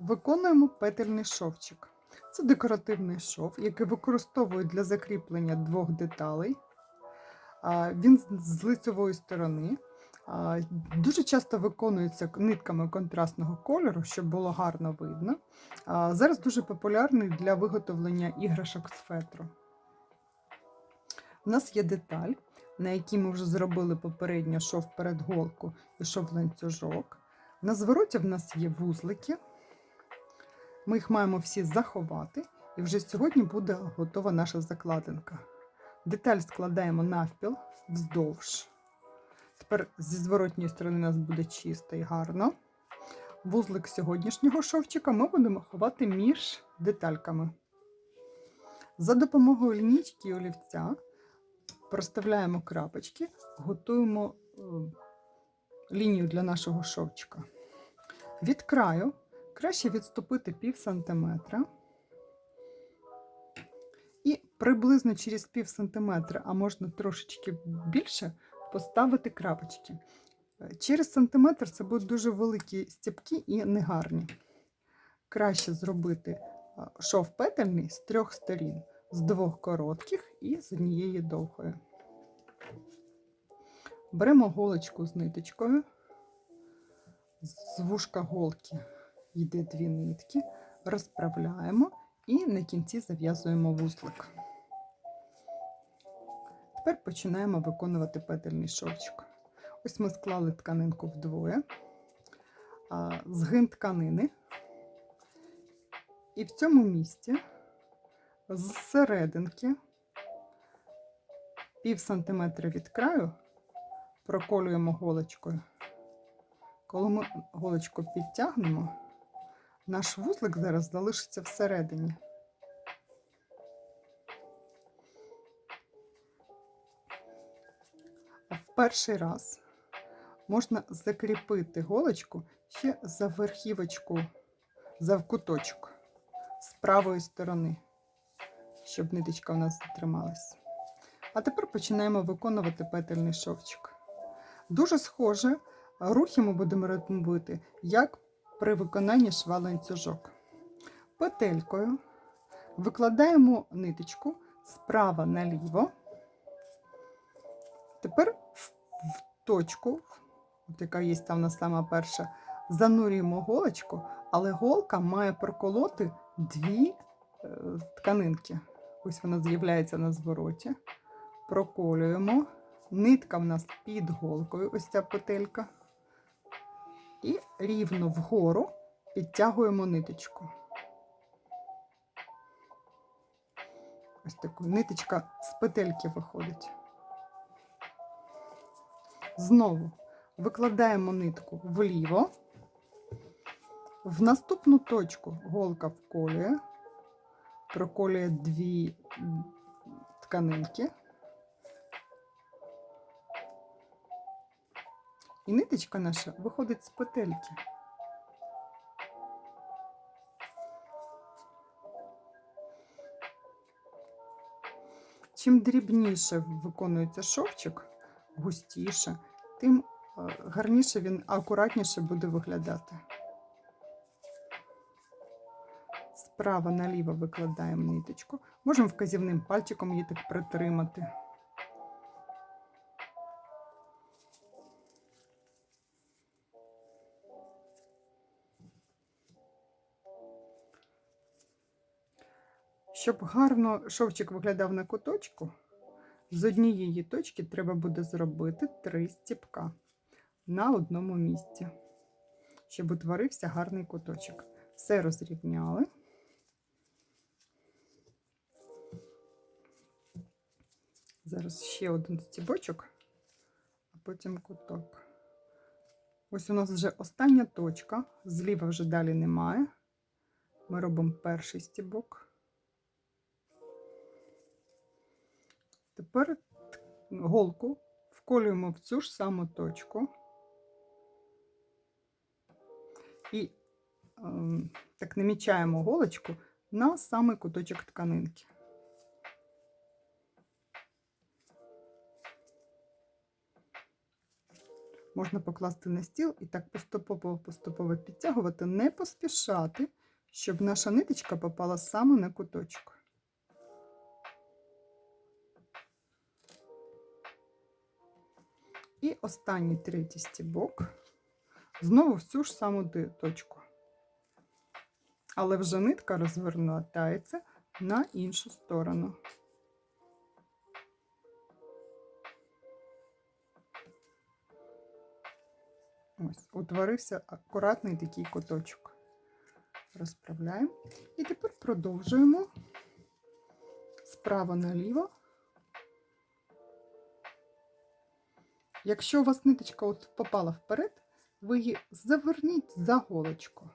Виконуємо петельний шовчик. Це декоративний шов, який використовують для закріплення двох деталей. Він з- лицевої сторони. Дуже часто виконується нитками контрастного кольору, щоб було гарно видно. Зараз дуже популярний для виготовлення іграшок з фетру. У нас є деталь, на якій ми вже зробили попередньо шов перед голку і шов ланцюжок. На звороті в нас є вузлики. Ми їх маємо всі заховати, і вже сьогодні буде готова наша закладинка. Деталь складаємо навпіл вздовж. Тепер зі зворотньої сторони у нас буде чисто і гарно. Вузлик сьогоднішнього шовчика ми будемо ховати між детальками. За допомогою лінійки і олівця проставляємо крапочки, готуємо е, лінію для нашого шовчика. Від краю краще відступити пів сантиметра. І приблизно через пів сантиметра, а можна трошечки більше, поставити крапочки. Е, Через сантиметр це будуть дуже великі стіпки і негарні. Краще зробити е, шов петельний з трьох сторін, з двох коротких і з однієї довгої. Беремо голочку з ниточкою, з вушка голки йде дві нитки, розправляємо і на кінці зав'язуємо вузлик. Тепер починаємо виконувати петельний шовчик. Ось ми склали тканинку вдвоє, згин тканини. І в цьому місці з серединки пів сантиметра від краю проколюємо голочкою. Коли ми голочку підтягнемо, наш вузлик зараз залишиться всередині. В перший раз можна закріпити голочку ще за верхівочку, за куточок з правої сторони, щоб ниточка у нас затрималась. А тепер починаємо виконувати петельний шовчик. Дуже схоже, рухи ми будемо робити, як при виконанні шва ланцюжок. Петелькою викладаємо ниточку справа наліво. Тепер в, точку, от яка є там у нас сама перша, занурюємо голочку, але голка має проколоти дві е, тканинки. Ось вона з'являється на звороті. Проколюємо. Нитка в нас під голкою, ось ця петелька. І рівно вгору підтягуємо ниточку. Ось таку ниточка з петельки виходить. Знову викладаємо нитку вліво. В наступну точку голка вколює, проколює дві тканинки. І ниточка наша виходить з петельки. Чим дрібніше виконується шовчик, густіше, тим е, гарніше він, акуратніше буде виглядати. Справа наліво викладаємо ниточку. Можемо вказівним пальчиком її так притримати. Щоб гарно шовчик виглядав на куточку, з однієї точки треба буде зробити три стіпка на одному місці, щоб утворився гарний куточок. Все розрівняли. Зараз ще один стібочок, а потім куток. Ось у нас вже остання точка, зліва вже далі немає. Ми робимо перший стібок. Тепер голку вколюємо в цю ж саму точку. І ем, так намічаємо голочку на самий куточок тканинки. можна покласти на стіл і так поступово-поступово підтягувати, не поспішати, щоб наша ниточка попала саме на куточок. І останній третій стібок. Знову в цю ж саму точку. Але вже нитка розвертається на іншу сторону. Ось, утворився акуратний такий куточок. Розправляємо. І тепер продовжуємо справа наліво. Якщо у вас ниточка от попала вперед, ви її заверніть за голочку.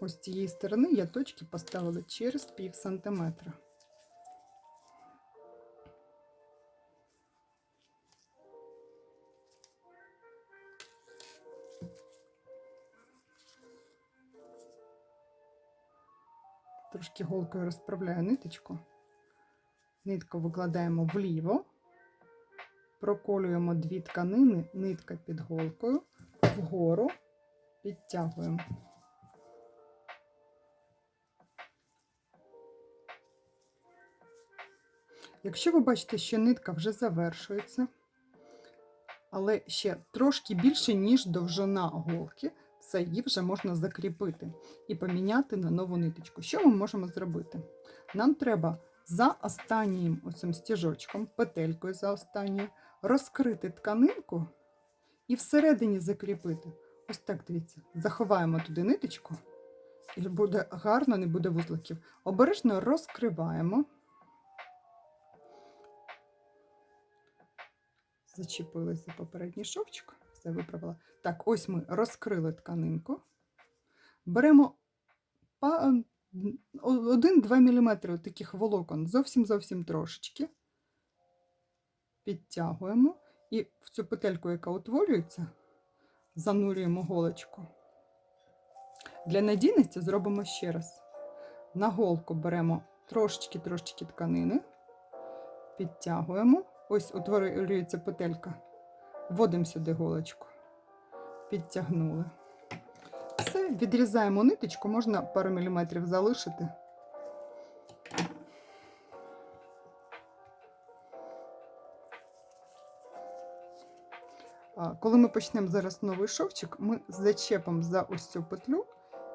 Ось з цієї сторони я точки поставила через пів сантиметра. Трошки голкою розправляю ниточку. Нитку викладаємо вліво, проколюємо дві тканини, нитка під голкою, вгору підтягуємо. Якщо ви бачите, що нитка вже завершується, але ще трошки більше, ніж довжина голки, це її вже можна закріпити і поміняти на нову ниточку. Що ми можемо зробити? Нам треба за останнім оцим стіжочком, петелькою за останньою, розкрити тканинку і всередині закріпити. Ось так дивіться, заховаємо туди ниточку, і буде гарно, не буде вузликів. Обережно розкриваємо. Зачепилась за попередній шовчик, все виправила. Так, ось ми розкрили тканинку. Беремо 1-2 мм таких волокон, зовсім-зовсім трошечки. Підтягуємо і в цю петельку, яка утворюється, занурюємо голочку. Для надійності зробимо ще раз. На голку беремо трошечки-трошечки тканини, підтягуємо. Ось утворюється петелька. Вводимо сюди голочку. Підтягнули. Все, відрізаємо ниточку, можна пару міліметрів залишити. Коли ми почнемо зараз новий шовчик, ми зачепимо за ось цю петлю,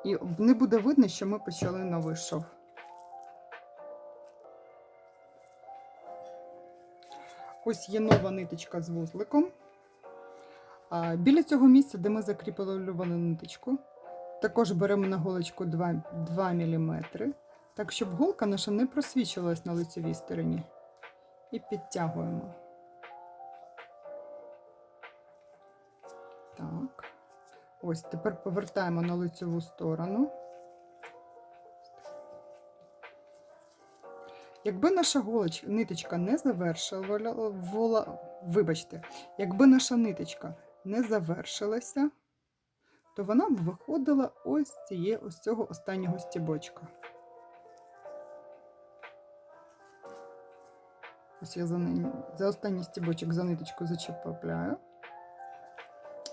і не буде видно, що ми почали новий шов. Ось є нова ниточка з вузликом. Біля цього місця, де ми закріпили ниточку, також беремо на голочку 2, 2 мм, так, щоб голка наша не просвічувалась на лицевій стороні. І підтягуємо. Так. Ось тепер повертаємо на лицеву сторону. Якби наша голочка, ниточка не завершила, вибачте, якби наша ниточка не завершилася, то вона б виходила ось з цієї, ось цього останнього стібочка. Ось я за, ни- за останній стібочок за ниточку зачепляю.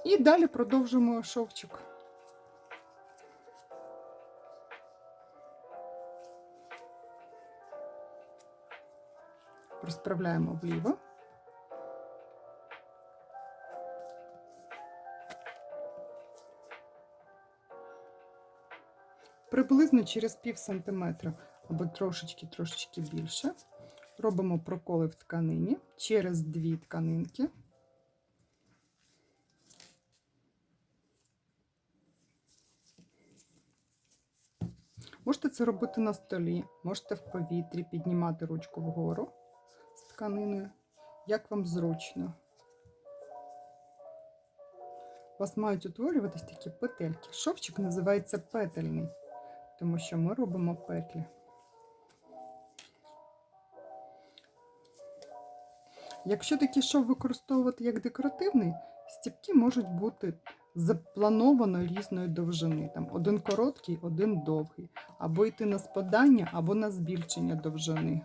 І далі продовжуємо шовчик. Розправляємо вліво. Приблизно через пів сантиметра або трошечки-трошечки більше. Робимо проколи в тканині через дві тканинки. Можете це робити на столі, можете в повітрі піднімати ручку вгору з тканиною, як вам зручно. У вас мають утворюватись такі петельки. Шовчик називається петельний, тому що ми робимо петлі. Якщо такий шов використовувати як декоративний, стіпки можуть бути заплановано різної довжини. Там один короткий, один довгий. Або йти на спадання, або на збільшення довжини.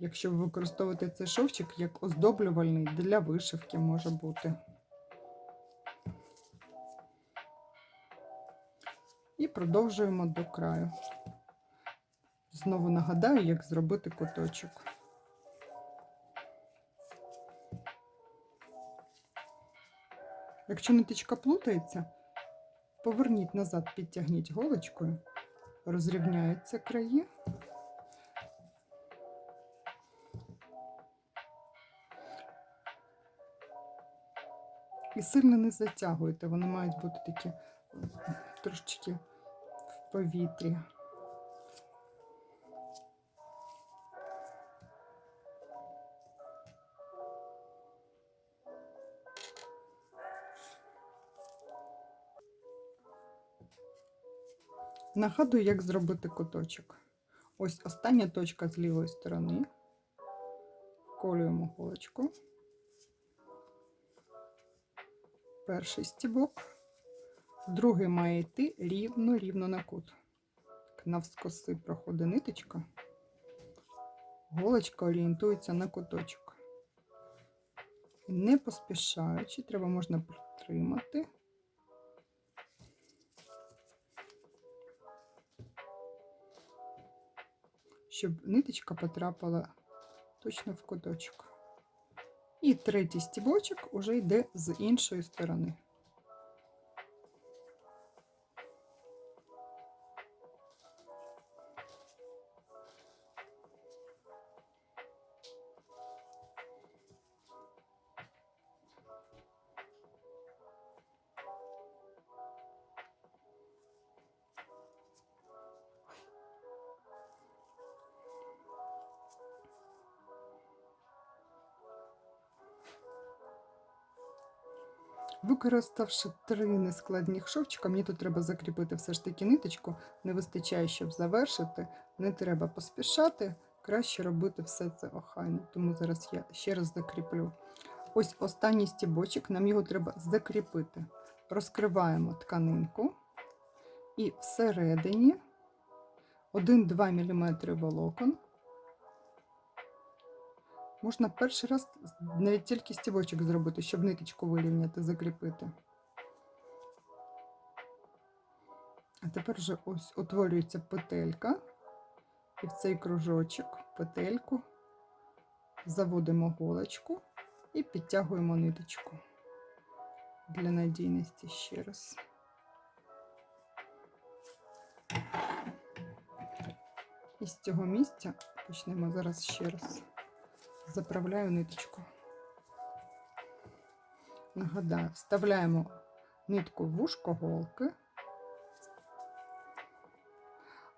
Якщо ви використовуєте цей шовчик як оздоблювальний для вишивки може бути. І продовжуємо до краю. Знову нагадаю, як зробити куточок. Якщо ниточка плутається, поверніть назад, підтягніть голочкою, розрівняються краї. І сильно не затягуйте, вони мають бути такі трошечки в повітрі. Нагадую, як зробити куточок. Ось остання точка з лівої сторони. Колюємо голочку. Перший стібок. Другий має йти рівно-рівно на кут. Навскоси проходить ниточка. Голочка орієнтується на куточок. Не поспішаючи, треба можна притримати. щоб ниточка потрапила точно в куточок. І третій стібочок уже йде з іншої сторони. Використавши три нескладних шовчика, мені тут треба закріпити все ж таки ниточку. Не вистачає, щоб завершити. Не треба поспішати. Краще робити все це охайно. Тому зараз я ще раз закріплю. Ось останній стібочок, нам його треба закріпити. Розкриваємо тканинку і всередині 1-2 мм волокон. Можна перший раз навіть тільки стібочок зробити, щоб ниточку вирівняти, закріпити. А тепер вже ось утворюється петелька, і в цей кружочок, петельку, заводимо голочку і підтягуємо ниточку для надійності ще раз. І з цього місця почнемо зараз ще раз заправляю ниточку. Нагадаю, вставляємо нитку в вушко голки.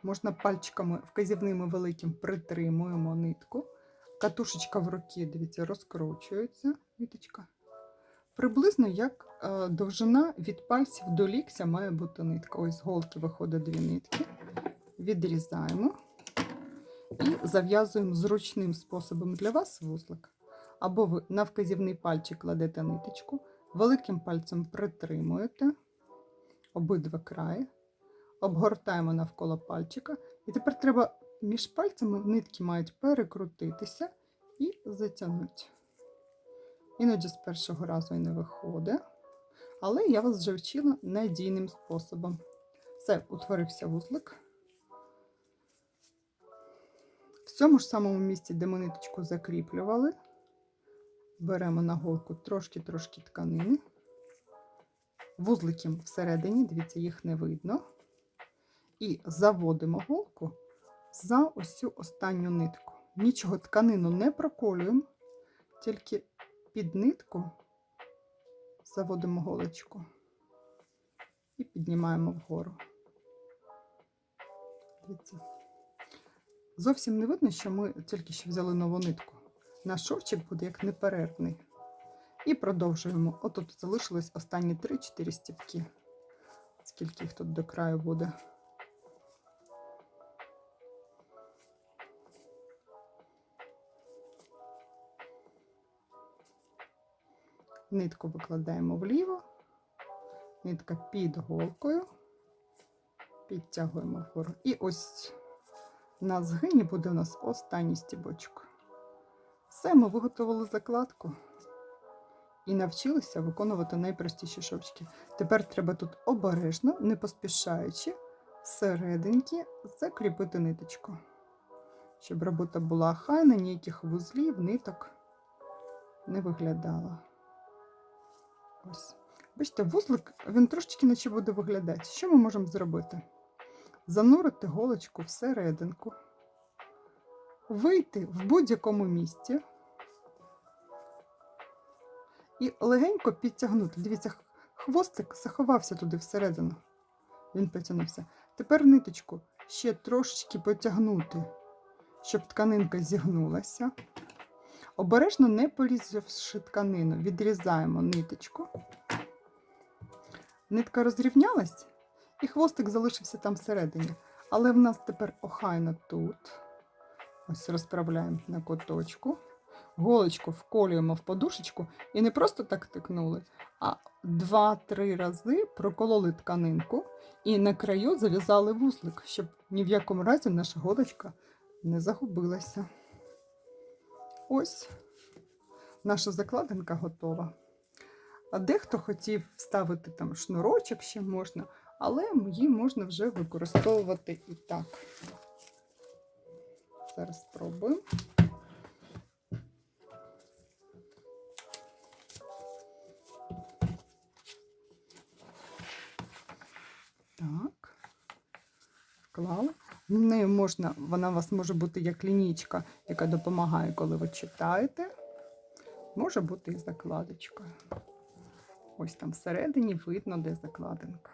Можна пальчиками вказівними великим притримуємо нитку. Катушечка в руці, дивіться, розкручується ниточка. Приблизно як е, довжина від пальців до ліктя має бути нитка. Ось з голки виходить дві нитки. Відрізаємо і зав'язуємо зручним способом для вас вузлик. Або ви на вказівний пальчик кладете ниточку, великим пальцем притримуєте обидва краї, обгортаємо навколо пальчика. І тепер треба між пальцями нитки мають перекрутитися і затягнути. Іноді з першого разу і не виходить. Але я вас вже вчила надійним способом. Все, утворився вузлик. Цьому ж самому місці, де ми ниточку закріплювали, беремо на голку трошки-трошки тканини, вузликів всередині, дивіться, їх не видно. І заводимо голку за ось цю останню нитку. Нічого тканину не проколюємо, тільки під нитку заводимо голочку і піднімаємо вгору. Дивіться. Зовсім не видно, що ми тільки що взяли нову нитку. Наш шовчик буде як неперервний. І продовжуємо. Отут залишилось останні 3-4 стіпки. Скільки їх тут до краю буде. Нитку викладаємо вліво, нитка під голкою, підтягуємо вгору. І ось на згині буде у нас останній стібочок. Все, ми виготовили закладку і навчилися виконувати найпростіші шовчики. Тепер треба тут обережно, не поспішаючи, серединки закріпити ниточку. Щоб робота була хайна, ніяких вузлів, ниток не виглядало. Ось. Бачите, вузлик він трошечки наче буде виглядати. Що ми можемо зробити? Занурити голочку всерединку, вийти в будь-якому місці і легенько підтягнути. Дивіться, хвостик заховався туди всередину. Він потягнувся. Тепер ниточку ще трошечки потягнути, щоб тканинка зігнулася. Обережно не порізавши тканину, відрізаємо ниточку. Нитка розрівнялась, і хвостик залишився там всередині. Але в нас тепер охайно тут. Ось розправляємо на куточку. Голочку вколюємо в подушечку і не просто так тикнули, а два-три рази прокололи тканинку і на краю зав'язали вузлик, щоб ні в якому разі наша голочка не загубилася. Ось наша закладинка готова. А дехто хотів вставити там шнурочок ще можна, але її можна вже використовувати і так. Зараз спробуємо. Так. Вклала. Нею можна, вона у вас може бути як лінійка, яка допомагає, коли ви читаєте. Може бути і закладочкою. Ось там всередині видно, де закладинка.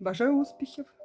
Бажаю успіхів!